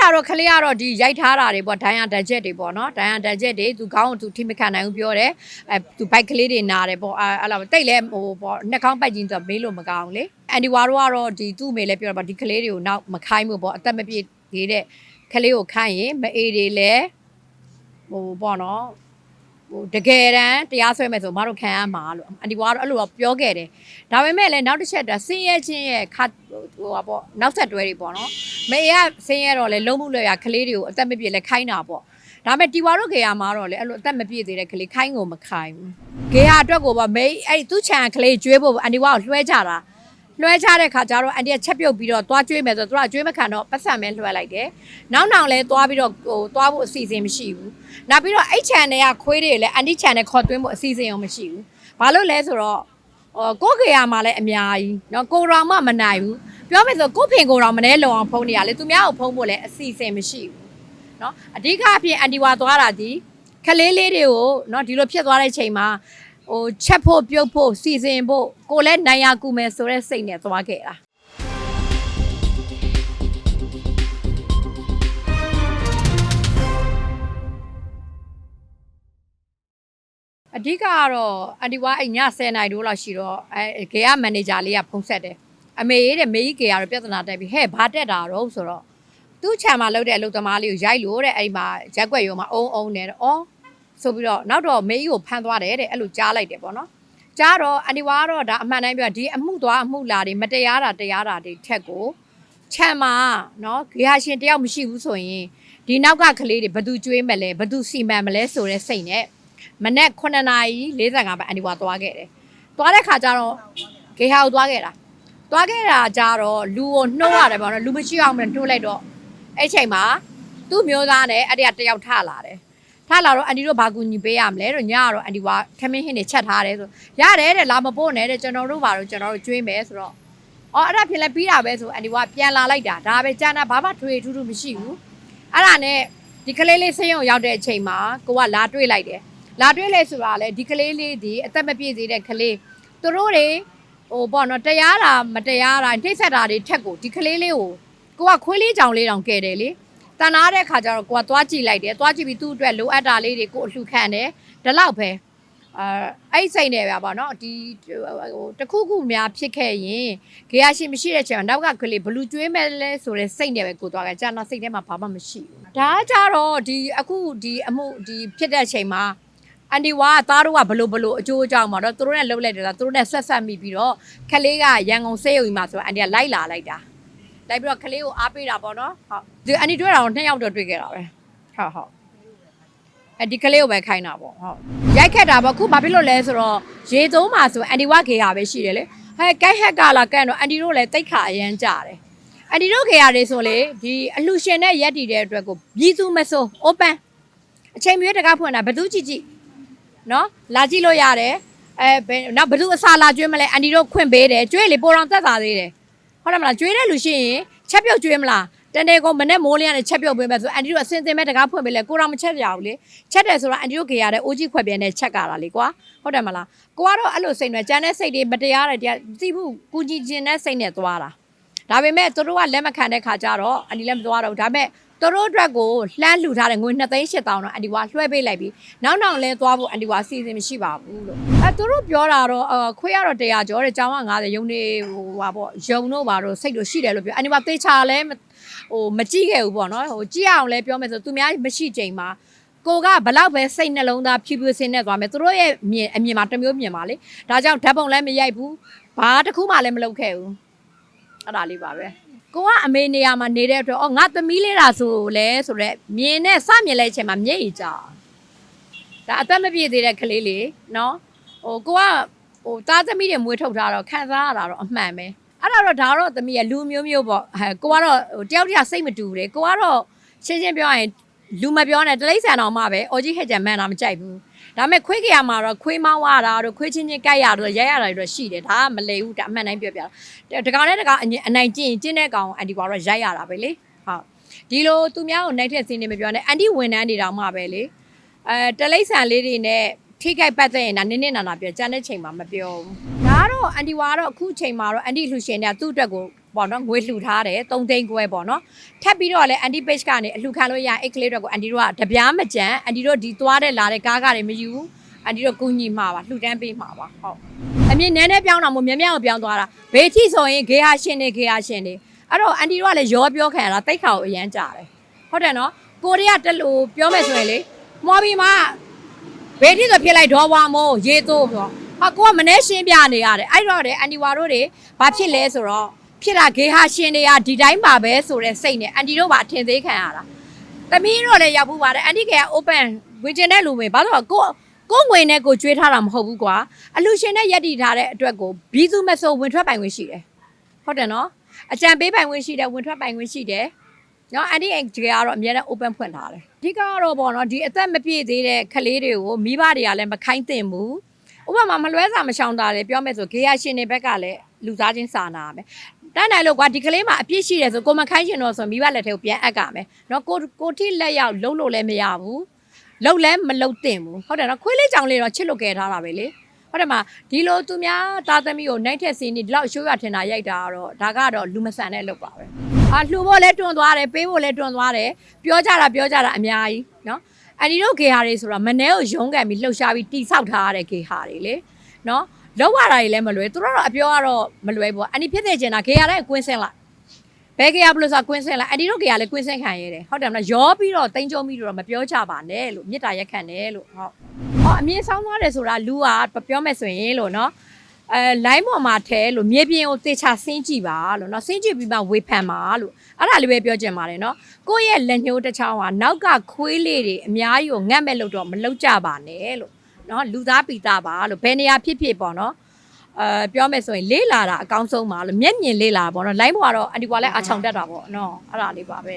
တာတော့ခလေးကတော့ဒီရိုက်ထားတာတွေပေါ့ဒိုင်ယာဒက်ဂျက်တွေပေါ့နော်ဒိုင်ယာဒက်ဂျက်တွေသူခေါင်းကိုသူထိမခံနိုင်ဘူးပြောတယ်အဲသူဘိုက်ကလေးတွေနာတယ်ပေါ့အဲအဲ့လိုတိတ်လဲဟိုပေါ့နှက်ခေါင်းပိုက်ကြီးတော့မေးလို့မကောင်းဘူးလေအန်ဒီဝါတို့ကတော့ဒီသူ့အမေလည်းပြောတာပေါ့ဒီကလေးတွေကိုနောက်မခိုင်းဘူးပေါ့အသက်မပြည့်သေးတဲ့ကလေးကိုခိုင်းရင်မအေးတွေလည်းဟိုပေါ့နော်ဟိုတကယ်တမ်းတရားစွဲမယ်ဆိုမတို့ခံရမှာလို့အန်ဒီဝါကတော့အဲ့လိုတော့ပြောခဲ့တယ်ဒါပေမဲ့လည်းနောက်တစ်ချက်တည်းဆင်းရဲခြင်းရဲ့ခတ်ဟိုပါပေါ့နောက်ဆက်တွဲတွေပေါ့နော် မေကဆင်းရဲတော့လေလုံးမှုလွယ်ရကလေးတွေကိုအသက်မပြည့်လဲခိုင်းတာပေါ့ဒါပေမဲ့တီဝါတို့ခေယာမှာတော့လေအဲ့လိုအသက်မပြည့်သေးတဲ့ကလေးခိုင်းကိုမခိုင်းဘူးခေယာအတွက်ကိုပေါ့မေအဲ့သူ့ချန်ကလေးကျွေးဖို့အန်ဒီဝါကိုလွှဲချတာလွှဲချတဲ့ခါကျတော့အန်ဒီကချက်ပြုတ်ပြီးတော့သွားကျွေးမယ်ဆိုတော့သူကကျွေးမခံတော့ပတ်စံမဲလွှဲလိုက်တယ်နောက်နောက်လဲသွားပြီးတော့ဟိုသွားဖို့အစီအစဉ်မရှိဘူးနောက်ပြီးတော့အဲ့ချန်တွေကခွေးတွေလည်းအန်ဒီချန်နဲ့ခေါ်သွင်းဖို့အစီအစဉ်ရောမရှိဘူးဘာလို့လဲဆိုတော့ အော်ကိုကေရမှာလည်းအများကြီးနော်ကိုရောင်မှမနိုင်ဘူးပြောမယ်ဆိုကိုဖင်ကိုရောင်မနေလုံအောင်ဖုံးနေရလေသူများကိုဖုံးဖို့လည်းအစီအစဉ်မရှိဘူးနော်အဓိကအဖြစ်အန်တီဝါသွားတာဒီခလေးလေးတွေကိုနော်ဒီလိုဖြစ်သွားတဲ့ချိန်မှာဟိုချက်ဖို့ပြုတ်ဖို့စီစဉ်ဖို့ကိုလည်းနိုင်ရကူမယ်ဆိုတဲ့စိတ်နဲ့သွားခဲ့တာ အဓိကကတော့အန်တီဝါအဲ့ည10နိုင်တိုးလောက်ရှိတော့အဲဂေယမန်နေဂျာလေးကဖုန်းဆက်တယ်အမေရေးတဲ့မေကြီးဂေယကတော့ပြဿနာတက်ပြီးဟဲ့ဘာတက်တာတော့ဆိုတော့သူ့ခြံမှာလုပ်တဲ့အလုပ်သမားလေးကိုရိုက်လို့တဲ့အဲ့မှာရက်ွက်ရုံမှာအုံအုံနဲ့တော့အော်ဆိုပြီးတော့နောက်တော့မေကြီးကိုဖမ်းသွားတယ်တဲ့အဲ့လိုကြားလိုက်တယ်ပေါ့နော်ကြားတော့အန်တီဝါကတော့ဒါအမှန်တိုင်းပြောဒီအမှုသွားအမှုလာတွေမတရားတာတရားတာတွေထက်ကိုခြံမှာနော်ဂေယရှင်တယောက်မရှိဘူးဆိုရင်ဒီနောက်ကကလေးတွေဘယ်သူကျွေးမလဲဘယ်သူစီမံမလဲဆိုတဲ့စိတ်နဲ့ မနေ့9နာရီ45ပဲအန်ဒီဝါသွားခဲ့တယ်။သွားတဲ့ခါကျတော့ဂေဟာကိုသွားခဲ့တာ။သွားခဲ့တာကျတော့လူကိုနှုတ်ရတယ်ပေါ့နော်လူမရှိအောင်မနှုတ်လိုက်တော့အဲ့ချိန်မှာသူ့မျိုးသားနဲ့အဲ့ဒီကတယောက်ထလာတယ်။ထလာတော့အန်ဒီတို့ဘာကူညီပေးရမလဲတော့ညကတော့အန်ဒီဝါထမင်းဟင်းတွေချက်ထားတယ်ဆိုရတယ်တဲ့လာမပို့နဲ့တဲ့ကျွန်တော်တို့ဘာလို့ကျွန်တော်တို့ကျွေးမယ်ဆိုတော့အော်အဲ့ဒါဖြစ်လဲပြီးတာပဲဆိုအန်ဒီဝါပြန်လာလိုက်တာဒါပဲကျန်တာဘာမှထွေထူးထူးမရှိဘူး။အဲ့ဒါနဲ့ဒီကလေးလေးဆေးရုံရောက်တဲ့အချိန်မှာကိုကလာတွေ့လိုက်တယ်။ လာတွေ့လဲဆိုတာလေဒီကလေးလေးဒီအသက်မပြည့်သေးတဲ့ကလေးသူတို့တွေဟိုပေါ့နော်တရားတာမတရားတာနှိမ့်ဆက်တာတွေထက်ကိုဒီကလေးလေးကိုကိုကခွေးလေးကြောင်လေးတောင်ကဲတယ်လေတန်နာတဲ့ခါကျတော့ကိုကသွားကြည့်လိုက်တယ်သွားကြည့်ပြီးသူ့အတွက်လိုအပ်တာလေးတွေကိုအလှခံတယ်ဒီလောက်ပဲအာအဲ့စိတ်နဲ့ပဲပေါ့နော်ဒီဟိုတခုခုများဖြစ်ခဲ့ရင်ခေရရှိမရှိတဲ့ချိန်မှာနောက်ကကလေးဘလူးကျွေးမဲ့လဲဆိုတဲ့စိတ်နဲ့ပဲကိုသွားကြကြာတော့စိတ်ထဲမှာဘာမှမရှိဘူးဒါကကြတော့ဒီအခုဒီအမှုဒီဖြစ်တဲ့ချိန်မှာ အန်ဒီဝါကသားတို့ကဘလို့ဘလို့အကျိုးအကြောင်းမှာတော့သူတို့နဲ့လှုပ်လိုက်တယ်လားသူတို့နဲ့ဆက်ဆက်မိပြီးတော့ခလေးကရန်ကုန်စေးရုံကြီးမှာဆိုတော့အန်ဒီကလိုက်လာလိုက်တာလိုက်ပြီးတော့ခလေးကိုအားပေးတာပေါ့နော်ဟုတ်ဒီအန်ဒီတွေ့တာတော့နှစ်ယောက်တော့တွေ့ခဲ့တာပဲဟုတ်ဟုတ်အဲဒီကလေးကိုပဲခိုင်းတာပေါ့ဟုတ်ရိုက်ခက်တာပေါ့ခုဘာဖြစ်လို့လဲဆိုတော့ရေသုံးမှာဆိုအန်ဒီဝခေယာပဲရှိတယ်လေဟဲ့ကိုက်ဟက်ကလာကန်တော့အန်ဒီတို့လည်းတိတ်ခါအရန်ကြတယ်အန်ဒီတို့ခေယာတွေဆိုလေဒီအလှရှင်နဲ့ရက်တည်တဲ့အတွက်ကိုပြည်သူမဆို open အချိန်မျိုးတကားဖွင့်တာဘယ်သူကြည့်ကြည့် နော်လာကြည့်လို့ရတယ်အဲဘယ်နောက်ဘယ်သူအစာလာကျွေးမလဲအန်ဒီတို့ခွင့်ပေးတယ်ကျွေးလေပိုတော်တက်တာသေးတယ်ဟုတ်တယ်မလားကျွေးတဲ့လူရှိရင်ချက်ပြုတ်ကျွေးမလားတနေ့ကမနေ့မိုးလင်းကနေချက်ပြုတ်ပေးမယ်ဆိုအန်ဒီတို့အစင်စင်မဲ့တကားဖွင့်ပေးလဲကိုတော်မချက်ကြဘူးလေချက်တယ်ဆိုတော့အန်ဒီတို့ခေရတဲ့အိုးကြီးခွက်ပြဲနဲ့ချက်ကြတာလေကွာဟုတ်တယ်မလားကိုကတော့အဲ့လိုစိတ်နဲ့ကြမ်းတဲ့စိတ်တွေမတရားတဲ့တရားသိဘူးကူညီခြင်းတဲ့စိတ်နဲ့သွားတာဒါပေမဲ့သူတို့ကလက်မခံတဲ့ခါကျတော့အန်ဒီလည်းမသွားတော့ဘူးဒါပေမဲ့ သူတို့အတွက်ကိုလှမ်းလှူထားတဲ့ငွေ2သိန်း8000တော့အန်ဒီဝါလွှဲပေးလိုက်ပြီးနောက်နောက်လဲသွားဖို့အန်ဒီဝါစီစဉ်မရှိပါဘူးလို့အဲသူတို့ပြောတာတော့အခွေးကတော့100ကျော်တယ်ကျောင်းက90ရုံနေဟိုဟာပေါ့ရုံတို့ပါတော့စိတ်တို့ရှိတယ်လို့ပြောအန်ဒီဝါသေချာလဲဟိုမကြည့်ခဲ့ဘူးပေါ့နော်ဟိုကြည့်အောင်လဲပြောမယ်ဆိုသူများမရှိချိန်မှာကိုကဘလောက်ပဲစိတ်နှလုံးသားဖြူဖြူစင်းနဲ့သွားမယ်သူတို့ရဲ့မြင်အမြင်မှာတစ်မျိုးမြင်ပါလေဒါကြောင့်ဓာတ်ပုံလည်းမရိုက်ဘူးဘာတစ်ခုမှလည်းမလုပ်ခဲ့ဘူးအဲ့ဒါလေးပါပဲ ကိုကအမေနေရာမှာနေတဲ့အတွက်အော်ငါသမီးလေးတာဆိုလဲဆိုတော့မြင်နဲ့စမြင်လဲအချိန်မှာမျက်ရည်ကျဒါအသက်မပြည့်သေးတဲ့ကလေးလေးနော်ဟိုကိုကဟိုတားသမီးတွေမွေးထုတ်ထားတော့ခံစားရတာတော့အမှန်ပဲအဲ့ဒါတော့ဒါတော့သမီးရဲ့လူမျိုးမျိုးပေါ့ဟဲ့ကိုကတော့ဟိုတယောက်တယောက်စိတ်မတူဘူးလေကိုကတော့ရှင်းရှင်းပြောရရင်လူမပြောနဲ့တလိမ့်ဆန်တော်မှပဲအော်ကြီးဟဲ့ကြံမှန်တာမကြိုက်ဘူး ဒါပေမဲ့ခွေးကြရမှာတော့ခွေးမောင်းရတာတို့ခွေးချင်းချင်းကြိုက်ရတော့ရိုက်ရတာတို့ရှိတယ်ဒါကမလိဘူးဒါအမှန်တိုင်းပြောပြတာတကောင်နဲ့တကောင်အညအနိုင်ကျင့်ရင်ကျင့်တဲ့ကောင်အန်တီကွာတော့ရိုက်ရတာပဲလေဟုတ်ဒီလိုသူများကိုနိုင်တဲ့စင်းနေမပြောနဲ့အန်တီဝန်ထမ်းတွေတောင်မှပဲလေအဲတလိမ့်ဆန်လေးတွေနဲ့ ထိခိုက်ပတ်သက်ရင်ဒါနင်းနေနာနာပြောကြမ်းတဲ့ချိန်မှာမပြောဘူးဒါကတော့အန်တီဝါတော့အခုချိန်မှာတော့အန်တီလှူရှင်တွေကသူ့အတွက်ကိုပေါ့နော်ငွေလှူထားတယ်3သိန်းခွဲပေါ့နော်ထပ်ပြီးတော့လည်း anti page ကနေအလှူခံလို့ရအဲ့ကလေးတွေကို anti တို့ကတပြားမကြံ anti တို့ဒီသွားတဲ့လာတဲ့ကားကတွေမယူဘူးအန်တီတို့ကူညီမှာပါလှူဒန်းပေးမှာပါဟုတ်အမြင်နဲနဲပြောင်းတာမို့မြမြကိုပြောင်းသွားတာဘေးထိဆိုရင်ဂေဟာရှင်နေဂေဟာရှင်နေအဲ့တော့အန်တီတို့ကလည်းရောပြောခံရတာတိတ်ခါကိုအရန်ကြတယ်ဟုတ်တယ်နော်ကိုရီးယားတက်လို့ပြောမယ်ဆိုရင်လေမော်ဘီမှာ ဘေးထိဆိုဖြစ်လိုက်တော့ဝါမို့ရေသိုးပြောဟာကိုကမနေရှင်းပြနေရတယ်အဲ့တော့လေအန်တီဝါတို့တွေဘာဖြစ်လဲဆိုတော့ဖြစ်တာဂေဟာရှင်တွေကဒီတိုင်းပါပဲဆိုတဲ့စိတ်နဲ့အန်တီတို့ပါအထင်သေးခံရတာသမီးတို့လည်းရောက်ဘူးပါတယ်အန်တီကေက open ဝင်ကျင်တဲ့လူပဲဘာလို့လဲကိုကိုငွေနဲ့ကိုကျွေးထားတာမဟုတ်ဘူးကွာအလူရှင်နဲ့ယက်တီထားတဲ့အတွက်ကိုဘီသူမဆိုဝင်ထွက်ပိုင်ခွင့်ရှိတယ်ဟုတ်တယ်နော်အကြံပေးပိုင်ခွင့်ရှိတယ်ဝင်ထွက်ပိုင်ခွင့်ရှိတယ် နော်အန်တီကေကတော့အများနဲ့ open ဖွင့်ထားတယ်အဓိကကတော့ပေါ့နော်ဒီအသက်မပြည့်သေးတဲ့ကလေးတွေကိုမိဘတွေကလည်းမခိုင်းသင့်ဘူးဥပမာမလွဲစာမရှောင်တာလေပြောမယ်ဆိုဂေယရှင်တွေဘက်ကလည်းလူသားချင်းစာနာရမယ်တန်းနိုင်လို့ကွာဒီကလေးမှာအပြစ်ရှိတယ်ဆိုကိုမခိုင်းချင်တော့ဆိုမိဘလက်ထဲကိုပြန်အပ်ကမယ်နော်ကိုကိုထိလက်ရောက်လုံးလို့လည်းမရဘူးလုံးလည်းမလုံးတင်ဘူးဟုတ်တယ်နော်ခွေးလေးကြောင်လေးတော့ချစ်လို့ကယ်ထားတာပဲလေ ဟုတ်တယ်မဒီလိုသူများသားသမီးကိုနိုင်ထက်စင်းနေဒီလောက်အရှိုးရထင်တာရိုက်တာကတော့ဒါကတော့လူမဆန်တဲ့အလုပ်ပါပဲအာလှူဖို့လည်းတွန်းသွားတယ်ပေးဖို့လည်းတွန်းသွားတယ်ပြောကြတာပြောကြတာအများကြီးနော်အဒီတို့ဂေဟာတွေဆိုတာမနှဲကိုရုံးကန်ပြီးလှုပ်ရှားပြီးတိဆောက်ထားရတဲ့ဂေဟာတွေလေနော်လောက်ရတာတွေလည်းမလွယ်သူတို့တော့အပြောကတော့မလွယ်ဘူးအန်ဒီဖြစ်နေချင်တာဂေဟာတိုင်းကွင်းစင်းလိုက်ဘယ်ဂေဟာဘလို့ဆိုတာကွင်းစင်းလိုက်အန်ဒီတို့ဂေဟာလည်းကွင်းစင်းခံရတယ်ဟုတ်တယ်မလားရောပြီးတော့တိန်ကြုံပြီးတော့မပြောကြပါနဲ့လို့မေတ္တာရက်ခံတယ်လို့ဟုတ် နော်အမြင်ဆောင်သွားတယ်ဆိုတာလူကပြောမယ်ဆိုရင်လို့နော်အဲလိုင်းပေါ်မှာထဲလို့မြေပြင်ကိုတေချာဆင်းကြည့်ပါလို့နော်ဆင်းကြည့်ပြီးမှဝေဖန်ပါလို့အဲ့ဒါလေးပဲပြောချင်ပါတယ်နော်ကိုယ့်ရဲ့လက်ညှိုးတစ်ချောင်းဟာနောက်ကခွေးလေးတွေအများကြီးကိုငတ်မဲ့လို့တော့မလောက်ကြပါနဲ့လို့နော်လူသားပိတာပါလို့ဘယ်နေရာဖြစ်ဖြစ်ပေါ့နော်အဲပြောမယ်ဆိုရင်လေးလာတာအကောင်းဆုံးပါလို့မျက်မြင်လေးလာပေါ့နော်လိုင်းပေါ်ကတော့အန်တီကွာလည်းအချောင်တက်တာပေါ့နော်အဲ့ဒါလေးပါပဲ